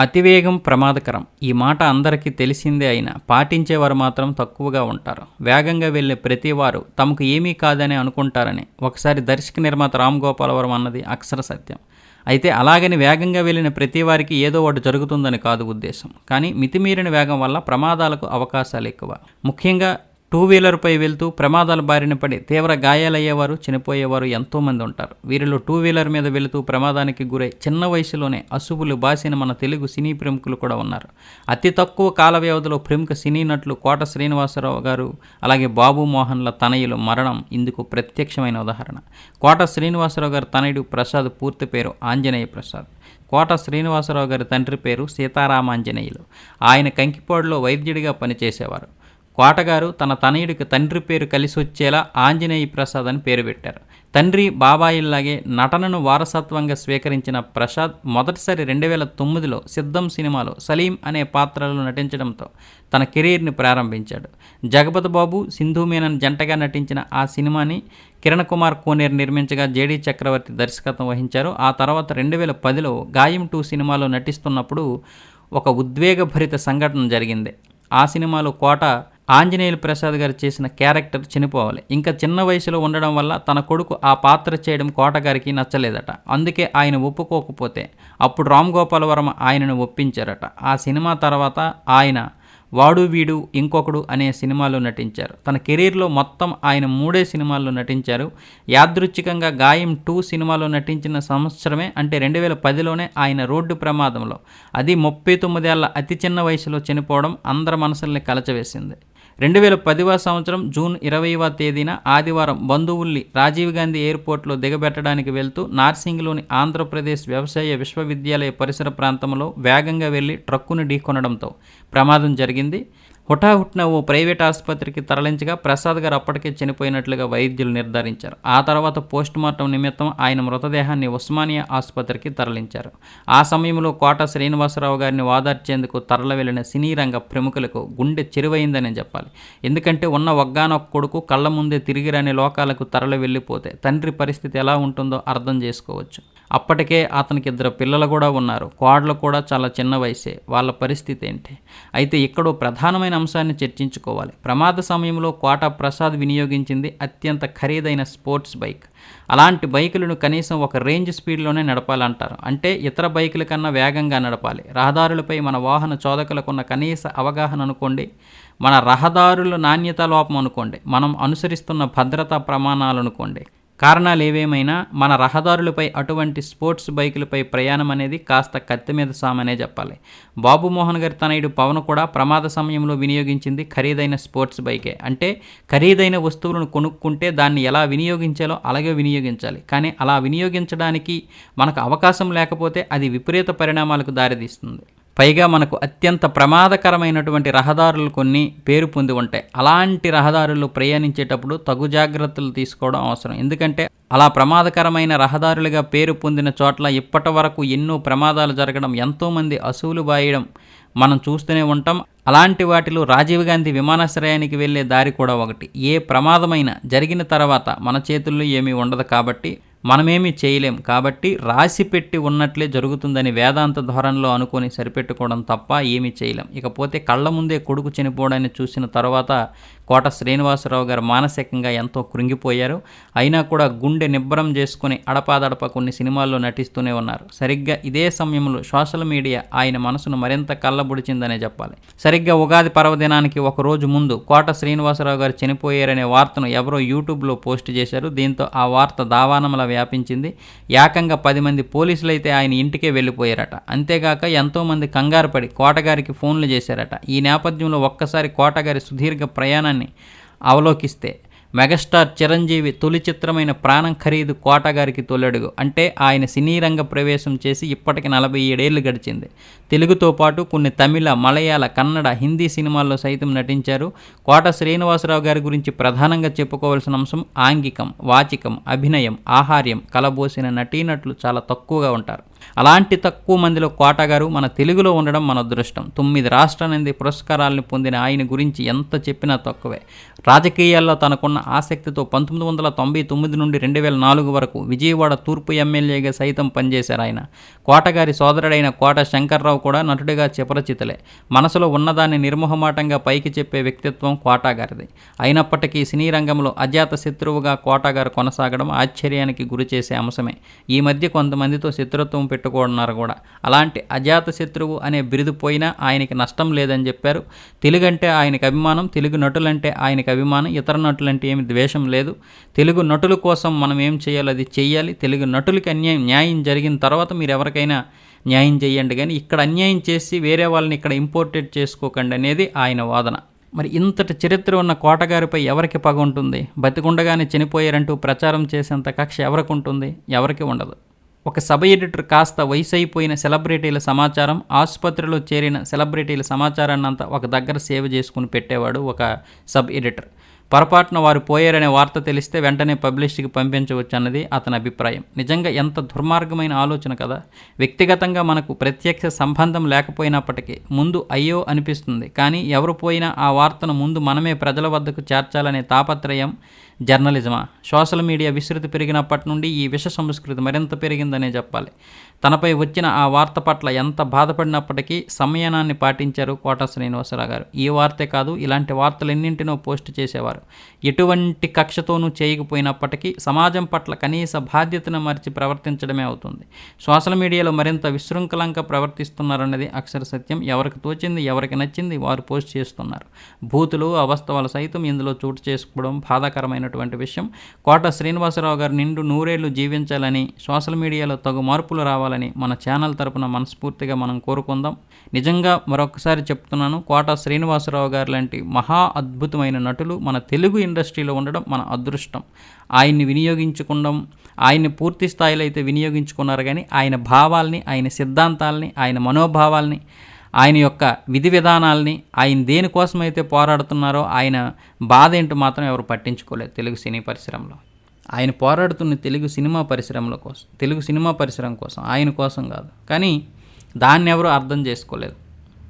అతివేగం ప్రమాదకరం. ఈ మాట అందరికీ తెలిసిందే అయినా పాటించేవారు మాత్రం తక్కువగా ఉంటారు. వేగంగా వెళ్ళే ప్రతివారు తమకు ఏమీ కాదని అనుకుంటారని ఒకసారి దర్శక నిర్మాత రామ్ గోపాలవరం అన్నది అక్షర సత్యం. అయితే అలాగని వేగంగా వెళ్ళిన ప్రతి వారికి ఏదో ఒకటి జరుగుతుందని కాదు ఉద్దేశం. కానీ మితిమీరిన వేగం వల్ల ప్రమాదాలకు అవకాశాలు ఎక్కువ. ముఖ్యంగా టూ వీలర్పై వెళ్తూ ప్రమాదాల బారిన పడి తీవ్ర గాయాలయ్యేవారు చనిపోయేవారు ఎంతోమంది ఉంటారు. వీరిలో టూ వీలర్ మీద వెళుతూ ప్రమాదానికి గురై చిన్న వయసులోనే అశుభులు బాసిన మన తెలుగు సినీ ప్రముఖులు కూడా ఉన్నారు. అతి తక్కువ కాల వ్యవధిలో ప్రముఖ సినీ నటులు కోట శ్రీనివాసరావు గారు అలాగే బాబు మోహన్ల తనయులు మరణం ఇందుకు ప్రత్యక్షమైన ఉదాహరణ. కోట శ్రీనివాసరావు గారి తనయుడు ప్రసాద్ పూర్తి పేరు ఆంజనేయ ప్రసాద్. కోట శ్రీనివాసరావు గారి తండ్రి పేరు సీతారామాంజనేయులు. ఆయన కంకిపాడులో వైద్యుడిగా పనిచేసేవారు. కోటగారు తన తనయుడికి తండ్రి పేరు కలిసి వచ్చేలా ఆంజనేయ ప్రసాద్ అని పేరు పెట్టారు. తండ్రి బాబాయిల్లాగే నటనను వారసత్వంగా స్వీకరించిన ప్రసాద్ మొదటిసారి రెండు వేల తొమ్మిదిలో సిద్ధం సినిమాలో సలీం అనే పాత్రలో నటించడంతో తన కెరీర్ని ప్రారంభించాడు. జగపతి బాబు సింధు మీనన్ జంటగా నటించిన ఆ సినిమాని కిరణ్ కుమార్ కోనేర్ నిర్మించగా జేడీ చక్రవర్తి దర్శకత్వం వహించారు. ఆ తర్వాత రెండు వేల పదిలో గాయం టూ సినిమాలో నటిస్తున్నప్పుడు ఒక ఉద్వేగభరిత సంఘటన జరిగింది. ఆ సినిమాలో కోట ఆంజనేయులు ప్రసాద్ గారు చేసిన క్యారెక్టర్ చనిపోవాలి. ఇంకా చిన్న వయసులో ఉండడం వల్ల తన కొడుకు ఆ పాత్ర చేయడం కోటగారికి నచ్చలేదట. అందుకే ఆయన ఒప్పుకోకపోతే అప్పుడు రామ్ గోపాల్ వర్మ ఆయనను ఒప్పించారట. ఆ సినిమా తర్వాత ఆయన వాడు వీడు ఇంకొకడు అనే సినిమాలో నటించారు. తన కెరీర్లో మొత్తం ఆయన మూడే సినిమాల్లో నటించారు. యాదృచ్ఛికంగా గాయం టూ సినిమాలో నటించిన సంవత్సరమే అంటే రెండు వేల పదిలోనే ఆయన రోడ్డు ప్రమాదంలో. అది ముప్పై తొమ్మిదేళ్ళ అతి చిన్న వయసులో చనిపోవడం అందరి మనసుల్ని కలచవేసింది. రెండు వేల పదివ సంవత్సరం జూన్ ఇరవైవ తేదీన ఆదివారం బంధువుల్ని రాజీవ్ గాంధీ ఎయిర్పోర్ట్లో దిగబెట్టడానికి వెళ్తూ నార్సింగ్లోని ఆంధ్రప్రదేశ్ వ్యవసాయ విశ్వవిద్యాలయ పరిసర ప్రాంతంలో వేగంగా వెళ్ళి ట్రక్కును ఢీకొనడంతో ప్రమాదం జరిగింది. హుటాహుట్న ఓ ప్రైవేట్ ఆసుపత్రికి తరలించగా ప్రసాద్ గారు అప్పటికే చనిపోయినట్లుగా వైద్యులు నిర్ధారించారు. ఆ తర్వాత పోస్ట్ మార్టం నిమిత్తం ఆయన మృతదేహాన్ని ఉస్మానియా ఆసుపత్రికి తరలించారు. ఆ సమయంలో కోట శ్రీనివాసరావు గారిని వాదార్చేందుకు తరలి వెళ్ళిన సినీ రంగ ప్రముఖులకు గుండె చెరువైందని చెప్పాలి. ఎందుకంటే ఉన్న ఒగ్గానొక్క కొడుకు కళ్ళ ముందే తిరిగిరాని లోకాలకు తరలి వెళ్ళిపోతే తండ్రి పరిస్థితి ఎలా ఉంటుందో అర్థం చేసుకోవచ్చు. అప్పటికే అతనికి ఇద్దరు పిల్లలు కూడా ఉన్నారు. కోడలు కూడా చాలా చిన్న వయసే. వాళ్ళ పరిస్థితి ఏంటి? అయితే ఇక్కడ ప్రధానమైన అంశాన్ని చర్చించుకోవాలి. ప్రమాద సమయంలో కోట ప్రసాద్ వినియోగించింది అత్యంత ఖరీదైన స్పోర్ట్స్ బైక్. అలాంటి బైకులను కనీసం ఒక రేంజ్ స్పీడ్లోనే నడపాలంటారు. అంటే ఇతర బైకుల కన్నా వేగంగా నడపాలి. రహదారులపై మన వాహన చోదకులకున్న కనీస అవగాహన అనుకోండి. మన రహదారుల నాణ్యత లోపం అనుకోండి. మనం అనుసరిస్తున్న భద్రతా ప్రమాణాలు అనుకోండి. కారణాలు ఏవేమైనా మన రహదారులపై అటువంటి స్పోర్ట్స్ బైకులపై ప్రయాణం అనేది కాస్త కత్తి మీద సామనే చెప్పాలి. బాబు మోహన్ గారి తనయుడు పవన్ కూడా ప్రమాద సమయంలో వినియోగించింది ఖరీదైన స్పోర్ట్స్ బైకే. అంటే ఖరీదైన వస్తువులను కొనుక్కుంటే దాన్ని ఎలా వినియోగించాలో అలాగే వినియోగించాలి. కానీ అలా వినియోగించడానికి మనకు అవకాశం లేకపోతే అది విపరీత పరిణామాలకు దారితీస్తుంది. పైగా మనకు అత్యంత ప్రమాదకరమైనటువంటి రహదారులు కొన్ని పేరు పొంది ఉంటాయి. అలాంటి రహదారులు ప్రయాణించేటప్పుడు తగు జాగ్రత్తలు తీసుకోవడం అవసరం. ఎందుకంటే అలా ప్రమాదకరమైన రహదారులుగా పేరు పొందిన చోట్ల ఇప్పటి వరకు ఎన్నో ప్రమాదాలు జరగడం ఎంతోమంది అసూలు బాయడం మనం చూస్తూనే ఉంటాం. అలాంటి వాటిలో రాజీవ్ గాంధీ విమానాశ్రయానికి వెళ్ళే దారి కూడా ఒకటి. ఏ ప్రమాదమైన జరిగిన తర్వాత మన చేతుల్లో ఏమీ ఉండదు కాబట్టి మనమేమీ చేయలేం. కాబట్టి రాసి పెట్టి ఉన్నట్లే జరుగుతుందని వేదాంత ధోరణిలో అనుకొని సరిపెట్టుకోవడం తప్ప ఏమీ చేయలేం. ఇకపోతే కళ్ళ ముందే కొడుకు చనిపోవడాన్ని చూసిన తర్వాత కోట శ్రీనివాసరావు గారు మానసికంగా ఎంతో కృంగిపోయారు. అయినా కూడా గుండె నిబ్బరం చేసుకుని అడపాదడప కొన్ని సినిమాల్లో నటిస్తూనే ఉన్నారు. సరిగ్గా ఇదే సమయంలో సోషల్ మీడియా ఆయన మనసును మరింత కళ్ళబుడిచిందనే చెప్పాలి. సరిగ్గా ఉగాది పర్వదినానికి ఒక రోజు ముందు కోట శ్రీనివాసరావు గారు చనిపోయారనే వార్తను ఎవరో యూట్యూబ్లో పోస్ట్ చేశారు. దీంతో ఆ వార్త దావానముల వ్యాపించింది. ఏకంగా పది మంది పోలీసులు అయితే ఆయన ఇంటికే వెళ్ళిపోయారట. అంతేగాక ఎంతోమంది కంగారు పడి కోటగారికి ఫోన్లు చేశారట. ఈ నేపథ్యంలో ఒక్కసారి కోటగారి సుదీర్ఘ ప్రయాణాన్ని అవలోకిస్తే మెగాస్టార్ చిరంజీవి తొలి చిత్రమైన ప్రాణం ఖరీదు కోటగారికి తొలడుగు. అంటే ఆయన సినీ రంగ ప్రవేశం చేసి ఇప్పటికి నలభై ఏడేళ్ళు గడిచింది. తెలుగుతో పాటు కొన్ని తమిళ మలయాళ కన్నడ హిందీ సినిమాల్లో సైతం నటించారు. కోట శ్రీనివాసరావు గారి గురించి ప్రధానంగా చెప్పుకోవాల్సిన అంశం ఆంగికం వాచికం అభినయం ఆహార్యం కలబోసిన నటీనటులు చాలా తక్కువగా ఉంటారు. అలాంటి తక్కువ మందిలో కోటగారు మన తెలుగులో ఉండడం మన అదృష్టం. తొమ్మిది రాష్ట్రాల పురస్కారాలను పొందిన ఆయన గురించి ఎంత చెప్పినా తక్కువే. రాజకీయాల్లో తనకున్న ఆసక్తితో పంతొమ్మిది వందల తొంభై తొమ్మిది నుండి రెండు వేల నాలుగు వరకు విజయవాడ తూర్పు ఎమ్మెల్యేగా సైతం పనిచేశారు ఆయన. కోటగారి సోదరుడైన కోట శంకర్రావు కూడా నటుడిగా చిపరచితలే మనసులో ఉన్నదాన్ని నిర్మోహమాటంగా పైకి చెప్పే వ్యక్తిత్వం కోటాగారిది అయినప్పటికీ సినీ రంగంలో అజాత శత్రువుగా కోటాగారు కొనసాగడం ఆశ్చర్యానికి గురి చేసే అంశమే. ఈ మధ్య కొంతమందితో శత్రుత్వం పెట్టుకున్నారు కూడా. అలాంటి అజాత శత్రువు అనే బిరుదు పోయినా ఆయనకి నష్టం లేదని చెప్పారు. తెలుగంటే ఆయనకి అభిమానం తెలుగు నటులంటే ఆయనకి అభిమానం ఇతర నటులంటే ఏమి ద్వేషం లేదు. తెలుగు నటుల కోసం మనం ఏం చేయాలో అది చేయాలి తెలుగు నటులకి అన్యాయం న్యాయం జరిగిన తర్వాత మీరు ఎవరికైనా న్యాయం చేయండి కానీ ఇక్కడ అన్యాయం చేసి వేరే వాళ్ళని ఇక్కడ ఇంపోర్టెడ్ చేసుకోకండి అనేది ఆయన వాదన. మరి ఇంతటి చరిత్ర ఉన్న కోటగారిపై ఎవరికి పగ ఉంటుంది? బతికుండగానే చనిపోయారంటూ ప్రచారం చేసేంత కక్ష ఎవరికి ఉంటుంది? ఎవరికి ఉండదు. ఒక సబ్ ఎడిటర్ కాస్త వయసు అయిపోయిన సెలబ్రిటీల సమాచారం ఆసుపత్రిలో చేరిన సెలబ్రిటీల సమాచారాన్ని అంతా ఒక దగ్గర సేవ్ చేసుకుని పెట్టేవాడు ఒక సబ్ ఎడిటర్. పొరపాటున వారు పోయారనే వార్త తెలిస్తే వెంటనే పబ్లిష్కి పంపించవచ్చు అన్నది అతని అభిప్రాయం. నిజంగా ఎంత దుర్మార్గమైన ఆలోచన కదా! వ్యక్తిగతంగా మనకు ప్రత్యక్ష సంబంధం లేకపోయినప్పటికీ ముందు అయ్యో అనిపిస్తుంది. కానీ ఎవరు పోయినా ఆ వార్తను ముందు మనమే ప్రజల వద్దకు చేర్చాలనే తాపత్రయం జర్నలిజమా? సోషల్ మీడియా విస్తృతి పెరిగినప్పటి నుండి ఈ విష సంస్కృతి మరింత పెరిగిందనే చెప్పాలి. తనపై వచ్చిన ఆ వార్త పట్ల ఎంత బాధపడినప్పటికీ సంయనాన్ని పాటించారు కోట శ్రీనివాసరావు గారు. ఈ వార్తే కాదు ఇలాంటి వార్తలు ఎన్నింటినో పోస్ట్ చేసేవారు. ఎటువంటి కక్షతోనూ చేయకపోయినప్పటికీ సమాజం పట్ల కనీస బాధ్యతను మరిచి ప్రవర్తించడమే అవుతుంది. సోషల్ మీడియాలో మరింత విశృంఖలంగా ప్రవర్తిస్తున్నారన్నది అక్షర సత్యం. ఎవరికి తోచింది ఎవరికి నచ్చింది వారు పోస్ట్ చేస్తున్నారు. భూతులు అవస్థవాలు సైతం ఇందులో చోటు చేసుకోవడం బాధాకరమైనటువంటి విషయం. కోట శ్రీనివాసరావు గారు నిండు నూరేళ్ళు జీవించాలని సోషల్ మీడియాలో తగు మార్పులు రావాలని మన ఛానల్ తరపున మనస్ఫూర్తిగా మనం కోరుకుందాం. నిజంగా మరొకసారి చెప్తున్నాను కోట శ్రీనివాసరావు గారు లాంటి మహా అద్భుతమైన నటులు మన తెలుగు ఇండస్ట్రీలో ఉండడం మన అదృష్టం. ఆయన్ని వినియోగించుకుందాం. ఆయన్ని పూర్తి స్థాయిలో అయితే వినియోగించుకున్నారు కానీ ఆయన భావాల్ని ఆయన సిద్ధాంతాలని ఆయన మనోభావాల్ని ఆయన యొక్క విధి విధానాల్ని ఆయన దేనికోసమైతే పోరాడుతున్నారో ఆయన బాధ ఏంటో మాత్రం ఎవరు పట్టించుకోలేదు తెలుగు సినీ పరిశ్రమలో. ఆయన పోరాడుతున్న తెలుగు సినిమా పరిశ్రమల కోసం తెలుగు సినిమా పరిశ్రమ కోసం ఆయన కోసం కాదు. కానీ దాన్ని ఎవరు అర్థం చేసుకోలేదు.